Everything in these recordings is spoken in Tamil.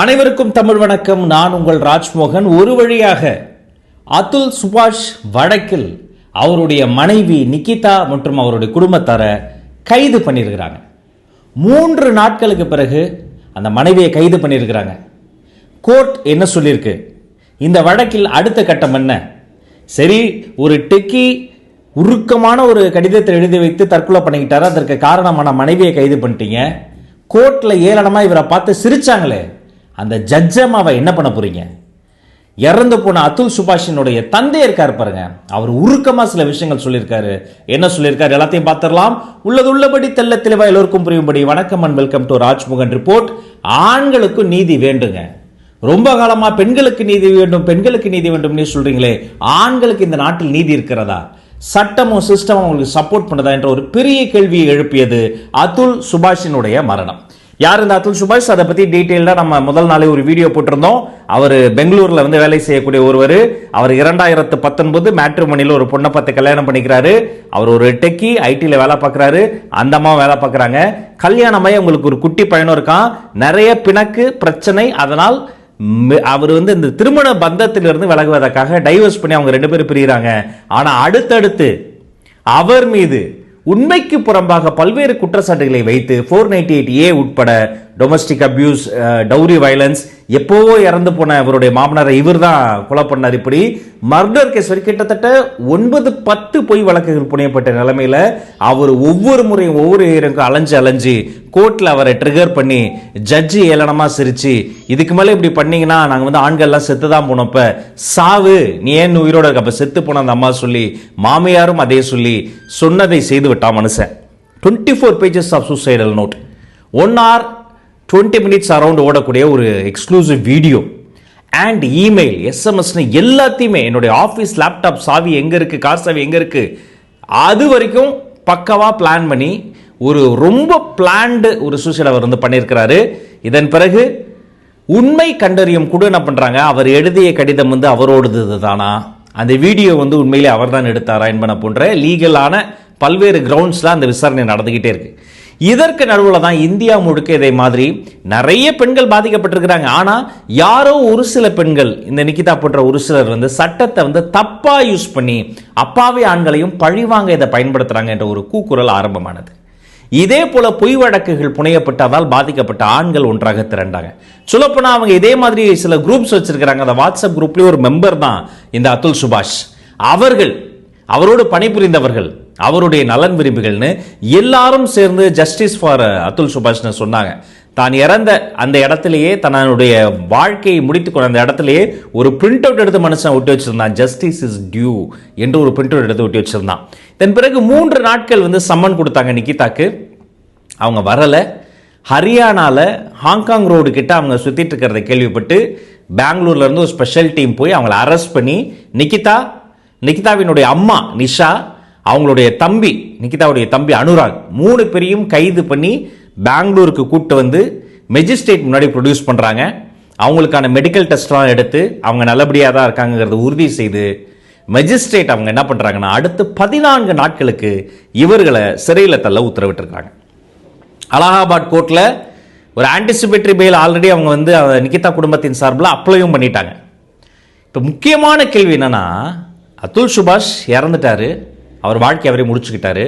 அனைவருக்கும் தமிழ் வணக்கம். நான் உங்கள் ராஜ்மோகன். ஒரு வழியாக அதுல் சுபாஷ் வழக்கில் அவருடைய மனைவி நிக்கிதா மற்றும் அவருடைய குடும்பத்தாரை கைது பண்ணியிருக்கிறாங்க. மூன்று நாட்களுக்கு பிறகு அந்த மனைவியை கைது பண்ணியிருக்கிறாங்க. கோர்ட் என்ன சொல்லியிருக்கு? இந்த வழக்கில் அடுத்த கட்டம் என்ன? சரி ஒரு டெக்கி உருக்கமான ஒரு கடிதத்தை எழுதி வைத்து தற்கொலை பண்ணிக்கிட்டாரு. அதற்கு காரணமான மனைவியை கைது பண்ணிட்டீங்க. கோர்ட்டில் ஏளனமாக இவரை பார்த்து சிரிச்சாங்களே. அந்த ஜட்ஜமாவை என்ன பண்ண போகிறீங்க இறந்து போன அதுல் சுபாஷினுடைய தந்தை இருக்கார் பாருங்க. அவர் உருக்கமாக சில விஷயங்கள் சொல்லியிருக்காரு. என்ன சொல்லியிருக்காரு? எல்லாத்தையும் பார்த்துடலாம். உள்ளது உள்ளபடி தெல்ல தெளிவாக எல்லோருக்கும் புரியும்படி வணக்கம் and welcome to Rajmugan report. ஆண்களுக்கு நீதி வேண்டுங்க. ரொம்ப காலமாக பெண்களுக்கு நீதி வேண்டும் பெண்களுக்கு நீதி வேண்டும்னு சொல்கிறீங்களே ஆண்களுக்கு இந்த நாட்டில் நீதி இருக்கிறதா? சட்டமும் சிஸ்டமும் உங்களுக்கு சப்போர்ட் பண்ணுதா என்ற ஒரு பெரிய கேள்வியை எழுப்பியது அதுல் சுபாஷினுடைய மரணம். யார் இந்த அதுல் சுபாஷ்? அதை பத்தி டீட்டெயிலாக நம்ம முதல் நாளே ஒரு வீடியோ போட்டிருந்தோம். அவர் பெங்களூர்ல வந்து வேலை செய்யக்கூடிய ஒருவர். அவர் இரண்டாயிரத்து பத்தொன்பது மேட்ரிமோனியில் ஒரு பொண்ணை பார்த்து கல்யாணம் பண்ணிக்கிறாரு. அவர் ஒரு டெக்கி ஐடியில் வேலை பார்க்குறாரு. அந்த அம்மா வேலை பார்க்குறாங்க. கல்யாணமாய் அவங்களுக்கு ஒரு குட்டி பையனும் இருக்கான். நிறைய பிணக்கு பிரச்சனை. அதனால் அவர் வந்து இந்த திருமண பந்தத்திலிருந்து விலகுவதற்காக டைவர்ஸ் பண்ணி அவங்க ரெண்டு பேரும் பிரிகிறாங்க ஆனால் அடுத்தடுத்து அவர் மீது உண்மைக்கு புறம்பாக பல்வேறு குற்றச்சாட்டுகளை வைத்து ஃபோர் நைன்டி எயிட் ஏ உட்பட டொமஸ்டிக் அப்யூஸ் டவுரி வயலன்ஸ் எப்போவோ இறந்து போன இவருடைய மாமனாரை இவர் தான் கொலை பண்ணார். இப்படி மர்டர் கேஸ் வரை கிட்டத்தட்ட ஒன்பது பத்து பொய் வழக்குகள் புனையப்பட்ட நிலைமையில் அவர் ஒவ்வொரு முறையும் ஒவ்வொரு இயருக்கும் அலைஞ்சு அலைஞ்சு கோர்ட்டில் அவரை ட்ரிகர் பண்ணி ஜட்ஜி ஏளனமாக சிரித்து இதுக்கு மேலே இப்படி பண்ணிங்கன்னா நாங்கள் வந்து ஆண்கள்லாம் செத்து தான் போனப்ப சாவு நீ ஏன் உயிரோட இருக்க? அப்போ செத்து போன அந்த அம்மா சொல்லி மாமியாரும் அதே சொல்லி சொன்னதை செய்து விட்டான் மனுஷன். Twenty four pages of suicidal note one or twenty minutes around ஓடக்கூடிய ஒரு எக்ஸ்க்ளூசிவ் வீடியோ அண்ட் இமெயில் எஸ்எம்எஸ்னு எல்லாத்தையுமே என்னுடைய ஆஃபீஸ் லேப்டாப் சாவி எங்கே இருக்குது கார் சாவி எங்கே இருக்குது அது வரைக்கும் பக்கவாக பிளான் பண்ணி ஒரு ரொம்ப பிளான்டு ஒரு சூசைட் அவர் வந்து பண்ணியிருக்கிறாரு. இதன் பிறகு உண்மை கண்டறியும் கூட என்ன பண்ணுறாங்க அவர் எழுதிய கடிதம் வந்து அவரோடது தானா? அந்த வீடியோ வந்து உண்மையிலே அவர் தான் எடுத்தாரா என்பன போன்ற லீகலான பல்வேறு கிரவுண்ட்ஸில் அந்த விசாரணை நடந்துக்கிட்டே இருக்குது இதற்கு நடுவில் தான் இந்தியா முழுக்க இதே மாதிரி நிறைய பெண்கள் பாதிக்கப்பட்டிருக்கிறாங்க. ஆனால் யாரோ ஒரு சில பெண்கள் இந்த நிக்கிதா போன்ற ஒரு சிலர் வந்து சட்டத்தை வந்து தப்பாக யூஸ் பண்ணி அப்பாவி ஆண்களையும் பழிவாங்க இதை பயன்படுத்துகிறாங்க என்ற ஒரு கூக்குரல் ஆரம்பமானது. இதே போல பொய் வழக்குகள் புனையப்பட்டதால் பாதிக்கப்பட்ட ஆண்கள் ஒன்றாக திரண்டாங்க. சொல்லப்போனால் அவங்க இதே மாதிரி சில குரூப்ஸ் வச்சிருக்கிறாங்க. அந்த வாட்ஸ்அப் குரூப்லேயே ஒரு மெம்பர் தான் இந்த அதுல் சுபாஷ். அவர்கள் அவரோடு பணிபுரிந்தவர்கள் அவருடைய நலன் விரும்பிகள்னு எல்லாரும் சேர்ந்து ஜஸ்டிஸ் ஃபார் அதுல் சுபாஷ்னு சொன்னாங்க. தான் இறந்த அந்த இடத்துலையே தன்னுடைய வாழ்க்கையை முடித்துக்கொண்ட அந்த இடத்துலையே ஒரு பிரிண்ட் அவுட் எடுத்து மனுஷன் ஒட்டி வச்சிருந்தான். ஜஸ்டிஸ் இஸ் டியூ என்று ஒரு பிரிண்ட் அவுட் எடுத்து ஒட்டி வச்சிருந்தான். இதன் பிறகு மூன்று நாட்கள் வந்து சம்மன் கொடுத்தாங்க நிக்கிதாக்கு. அவங்க வரலை. ஹரியானாவில் ஹாங்காங் ரோடு கிட்ட அவங்க சுற்றிட்டு இருக்கிறத கேள்விப்பட்டு பெங்களூர்ல இருந்து ஒரு ஸ்பெஷல் டீம் போய் அவங்கள அரெஸ்ட் பண்ணி நிக்கிதா நிக்கிதாவினுடைய அம்மா நிஷா அவங்களுடைய தம்பி நிக்கிதாவுடைய தம்பி அனுராக் மூணு பேரையும் கைது பண்ணி பெங்களூருக்கு கூட்டு வந்து மெஜிஸ்ட்ரேட் முன்னாடி ப்ரொடியூஸ் பண்ணுறாங்க அவங்களுக்கான மெடிக்கல் டெஸ்ட்லாம் எடுத்து அவங்க நல்லபடியாக தான் இருக்காங்கிறத உறுதி செய்து மெஜிஸ்ட்ரேட் அவங்க என்ன பண்ணுறாங்கன்னா அடுத்து பதினான்கு நாட்களுக்கு இவர்களை சிறையில் தள்ள உத்தரவிட்டிருக்காங்க. அலகாபாத் கோர்ட்டில் ஒரு ஆன்டிசிபேட்டரி பெயில் ஆல்ரெடி அவங்க வந்து நிகிதா குடும்பத்தின் சார்பில் அப்ளையும் பண்ணிட்டாங்க. இப்போ முக்கியமான கேள்வி என்னென்னா அதுல் சுபாஷ் இறந்துட்டாரு. அவர் வாழ்க்கை அவரே முடிச்சுக்கிட்டாரு.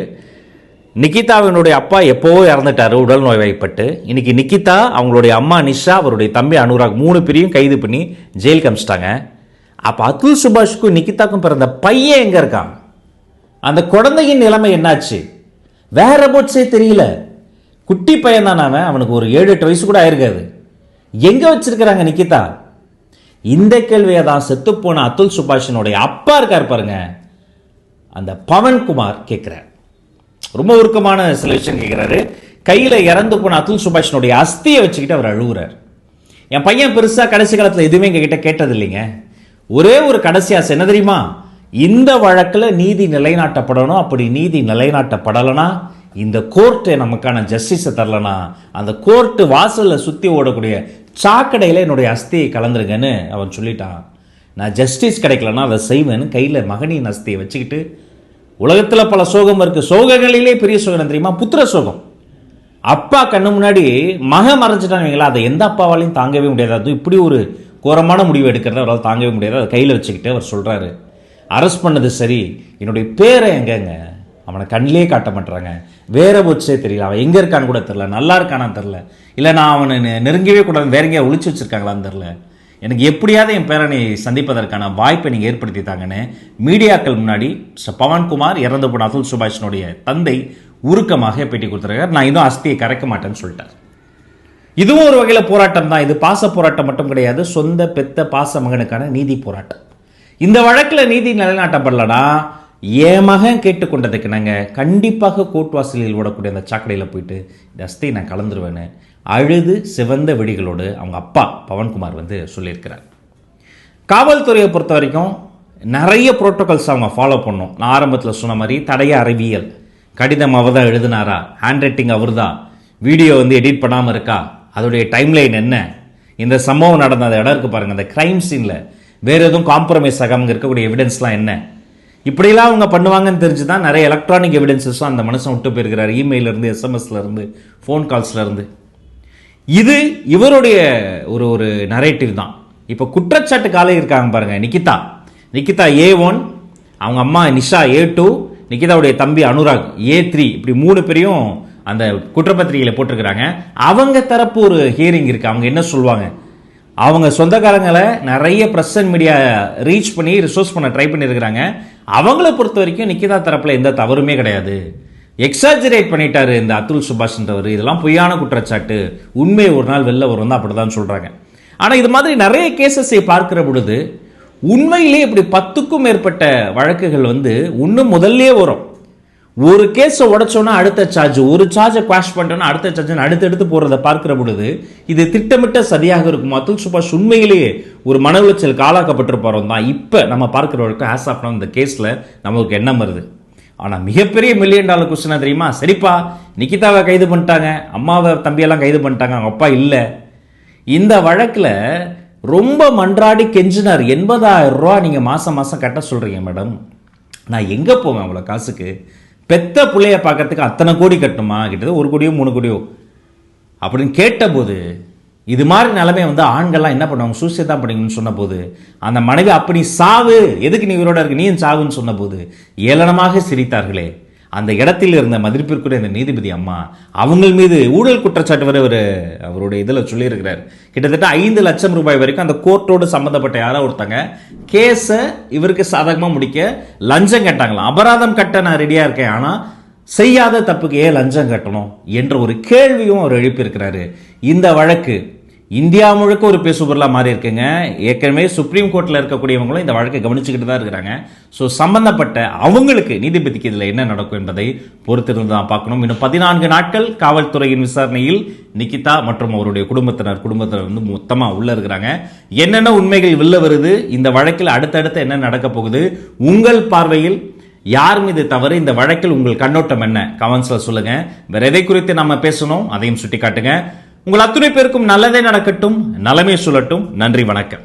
நிகிதாவினுடைய அப்பா எப்போவோ இறந்துட்டாரு உடல் நோய்வாய்ப்பட்டு. இன்னைக்கு நிகிதா அவங்களுடைய அம்மா நிஷா அவருடைய தம்பி அனுராக் மூணு பேரையும் கைது பண்ணி ஜெயிலுக்கு அமிச்சிட்டாங்க. அப்போ அதுல் சுபாஷுக்கும் நிகிதாக்கும் பிறந்த பையன் எங்கே இருக்கான்? அந்த குழந்தையின் நிலைமை என்னாச்சு? வேற போட்ஸே தெரியல. குட்டி பையன் தான் அவன். அவனுக்கு ஒரு ஏழு எட்டு வயசு கூட ஆயிருக்காது. எங்கே வச்சிருக்கிறாங்க நிக்கிதா இந்த கேள்வியை தான் செத்துப்போன அதுல் சுபாஷினுடைய அப்பா இருக்கார் பாருங்கள் அந்த பவன்குமார் கேட்குறார் ரொம்ப உருக்கமான சில விஷயம் கேட்குறாரு கையில் இறந்து போன அதுல் சுபாஷினுடைய அஸ்தியை வச்சுக்கிட்டு அவர் அழுகுறார். என் பையன் பெருசாக கடைசி காலத்தில் எதுவுமே எங்ககிட்ட கேட்டது இல்லைங்க ஒரே ஒரு கடைசி ஆசை என்ன தெரியுமா? இந்த வழக்கில் நீதி நிலைநாட்டப்படணும். அப்படி நீதி நிலைநாட்டப்படலைன்னா இந்த கோர்ட்டு நமக்கான ஜஸ்டிஸை தரலனா அந்த கோர்ட்டு வாசலில் சுற்றி ஓடக்கூடிய சாக்கடையில் என்னுடைய அஸ்தியை கலந்துருங்கன்னு அவன் சொல்லிட்டான். நான் ஜஸ்டிஸ் கிடைக்கலன்னா அதை செய்வேன்னு கையில் மகனின் அஸ்தியை வச்சுக்கிட்டு உலகத்தில் பல சோகம் இருக்குது சோகங்களிலே பெரிய சோகம் தெரியுமா? புத்திர சோகம். அப்பா கண்ணு முன்னாடி மக மறைஞ்சிட்டானுங்களா அதை எந்த அப்பாவாலையும் தாங்கவே முடியாது. அது இப்படி ஒரு கோரமான முடிவு எடுக்கிறத அவரால் தாங்கவே முடியாது. அதை கையில் வச்சுக்கிட்டு அவர் சொல்கிறாரு அரெஸ்ட் பண்ணது சரி. என்னுடைய பேரை எங்கேங்க? அவனை கண்ணிலே காட்ட மாட்டுறாங்க. வேற போச்சே தெரியல. அவன் எங்கே இருக்கான்னு கூட தெரில நல்லா இருக்கானான்னு தெரில இல்லை நான் அவனை நெருங்கவே கூடாது வேற எங்கேயா ஒழிச்சு வச்சிருக்காங்களான்னு தெரில எனக்கு எப்படியாவது என் பேரனை சந்திப்பதற்கான வாய்ப்பை நீங்கள் ஏற்படுத்தி தாங்கன்னு மீடியாக்கள் முன்னாடி பவன்குமார் இறந்து போன அதுல் சுபாஷினுடைய தந்தை உருக்கமாக பேட்டி கொடுத்துருக்கார். நான் இன்னும் அஸ்தியை கரைக்க மாட்டேன்னு சொல்லிட்டார். இதுவும் ஒரு வகையில் போராட்டம் தான். இது பாச போராட்டம் மட்டும் கிடையாது. சொந்த பெத்த பாச மகனுக்கான நீதி போராட்டம். இந்த வழக்கில் நீதி நிலைநாட்டப்படலனா? என் மகன் கேட்டுக்கொண்டதுக்கு நாங்கள் கண்டிப்பாக கோட்வாசலில் ஓடக்கூடிய அந்த சாக்கடையில் போயிட்டு இந்த அஸ்தியை நான் கலந்துருவேன்னு அழுது சிவந்த வெடிகளோடு அவங்க அப்பா பவன்குமார் வந்து சொல்லியிருக்கிறார். காவல்துறையை பொறுத்த வரைக்கும் நிறைய புரோட்டோகால்ஸ் அவங்க ஃபாலோ பண்ணும் நான் ஆரம்பத்தில் சொன்ன மாதிரி தடைய அறிவியல். கடிதம் அவர் தான் எழுதினாரா? ஹேண்ட் ரைட்டிங் அவர் தான் வீடியோ வந்து எடிட் பண்ணாமல் இருக்கா? அதோடைய டைம்லைன் என்ன? இந்த சம்பவம் நடந்த அந்த இடம் இருக்கு பாருங்கள் அந்த க்ரைம் சீனில் வேறு எதுவும் காம்ப்ரமைஸ் ஆகாமல் இருக்கக்கூடிய எவிடன்ஸ்லாம் என்ன? இப்படிலாம் அவங்க பண்ணுவாங்கன்னு தெரிஞ்சு தான் நிறைய எலக்ட்ரானிக் எவிடன்சஸும் அந்த மனுஷன் விட்டு போயிருக்கிறார். இமெயிலேருந்து எஸ்எம்எஸ்லேருந்து ஃபோன் கால்ஸ்லேருந்து இது இவருடைய ஒரு ஒரு நரேட்டிவ் தான். இப்போ குற்றச்சாட்டு காலை இருக்காங்க பாருங்கள் நிக்கிதா. நிக்கிதா ஏ ஒன் அவங்க அம்மா நிஷா ஏ டூ நிக்கிதாவுடைய தம்பி அனுராக் ஏ த்ரீ இப்படி மூணு பேரையும் அந்த குற்றப்பத்திரிகையில் போட்டிருக்கிறாங்க. அவங்க தரப்பு ஒரு ஹியரிங் இருக்குது அவங்க என்ன சொல்லுவாங்க? அவங்க சொந்தக்காரங்களை நிறைய ப்ரெஸ் அண்ட் மீடியா ரீச் பண்ணி ரிசோர்ஸ் பண்ண ட்ரை பண்ணியிருக்கிறாங்க அவங்கள பொறுத்த வரைக்கும் நிக்கிதா தரப்பில் எந்த தவறுமே கிடையாது. எக்ஸாஜரேட் பண்ணிட்டாரு இந்த அத்துல் சுபாஷ்ன்றவர் இதெல்லாம் பொய்யான குற்றச்சாட்டு. உண்மை ஒரு நாள் வெளில வரும் தான் அப்படிதான் சொல்கிறாங்க ஆனால் இது மாதிரி நிறைய கேசஸை பார்க்கிற பொழுது உண்மையிலே இப்படி பத்துக்கும் மேற்பட்ட வழக்குகள் வந்து இன்னும் முதல்லயே வரும். ஒரு கேஸை உடச்சோன்னா அடுத்த சார்ஜ் ஒரு சார்ஜை குவாஷ் பண்ணிட்டோன்னா அடுத்த சார்ஜ் அடுத்தடுத்து போகிறத பார்க்கிற பொழுது இது திட்டமிட்ட சரியாக இருக்கும்? அத்துல் சுபாஷ் உண்மையிலேயே ஒரு மன உளைச்சலுக்கு ஆளாக்கப்பட்டிருப்பாரோம் தான் இப்போ நம்ம பார்க்குற வழக்கம் ஆஸ் ஆஃப் இந்த கேஸில் நமக்கு எண்ணம் வருது. ஆனால் மிகப்பெரிய மில்லியன் டாலர் கொஸ்டினா தெரியுமா? சரிப்பா நிக்கிதாவை கைது பண்ணிட்டாங்க. அம்மாவை தம்பியெல்லாம் கைது பண்ணிட்டாங்க. அவங்க அப்பா இல்லை. இந்த வழக்கில் ரொம்ப மன்றாடி கெஞ்சினார். எண்பதாயிரம் ரூபா நீங்கள் மாதம் மாதம் கட்ட சொல்கிறீங்க மேடம் நான் எங்கே போவேன் அவ்வளோ காசுக்கு? பெத்த பிள்ளைய பார்க்கறதுக்கு அத்தனை கோடி கட்டணுமா கிட்டத்தட்ட ஒரு கோடியோ மூணு கோடியோ. அப்படின்னு கேட்டபோது இது மாதிரி நிலைமை வந்து ஆண்கள்லாம் என்ன பண்ணுவாங்க? சூசைட் தான் பண்ணிங்கன்னு சொன்னபோது அந்த மனைவி அப்படி சாவு எதுக்கு நீ உயிரோட இருக்கு? நீயும் சாவுன்னு சொன்னபோது ஏளனமாக சிரித்தார்களே. அந்த இடத்தில் இருந்த மதிப்பிற்குரிய இந்த நீதிபதி அம்மா அவங்கள் மீது ஊழல் குற்றச்சாட்டு வரை ஒரு அவருடைய இதில் சொல்லியிருக்கிறார். கிட்டத்தட்ட ஐந்து லட்சம் ரூபாய் வரைக்கும் அந்த கோர்ட்டோடு சம்மந்தப்பட்ட யாரோ ஒருத்தங்க கேஸை இவருக்கு சாதகமாக முடிக்க லஞ்சம் கேட்டாங்களாம். அபராதம் கட்ட நான் ரெடியாக இருக்கேன் ஆனால் செய்யாத தப்புக்கு ஏன் லஞ்சம் கட்டணும்? என்ற ஒரு கேள்வியும் அவர் எழுப்பியிருக்கிறாரு. இந்த வழக்கு இந்தியா முழுக்க ஒரு பேசுபொருளாக மாறி இருக்குங்க. ஏற்கனவே சுப்ரீம் கோர்ட்டில் இருக்கக்கூடியவங்களும் இந்த வழக்கை கவனிச்சுக்கிட்டு தான் இருக்கிறாங்க. ஸோ சம்பந்தப்பட்ட அவங்களுக்கு நீதிபதிக்கு இதில் என்ன நடக்கும் என்பதை பொறுத்திருந்து தான் பார்க்கணும். இன்னும் பதினான்கு நாட்கள் காவல்துறையின் விசாரணையில் நிகிதா மற்றும் அவருடைய குடும்பத்தினர் குடும்பத்தினர் வந்து மொத்தமாக உள்ளே இருக்கிறாங்க. என்னென்ன உண்மைகள் வெளில வருது? இந்த வழக்கில் அடுத்தடுத்து என்ன நடக்க போகுது? உங்கள் பார்வையில் யார் மீது தவறு? இந்த வழக்கில் உங்கள் கண்ணோட்டம் என்ன? கமெண்ட்ஸில் சொல்லுங்கள் வேறு எதை குறித்து நம்ம பேசணும்? அதையும் சுட்டி காட்டுங்க உங்கள் அத்துணை பேருக்கும் நல்லதே நடக்கட்டும் நலமே சொல்லட்டும் நன்றி வணக்கம்.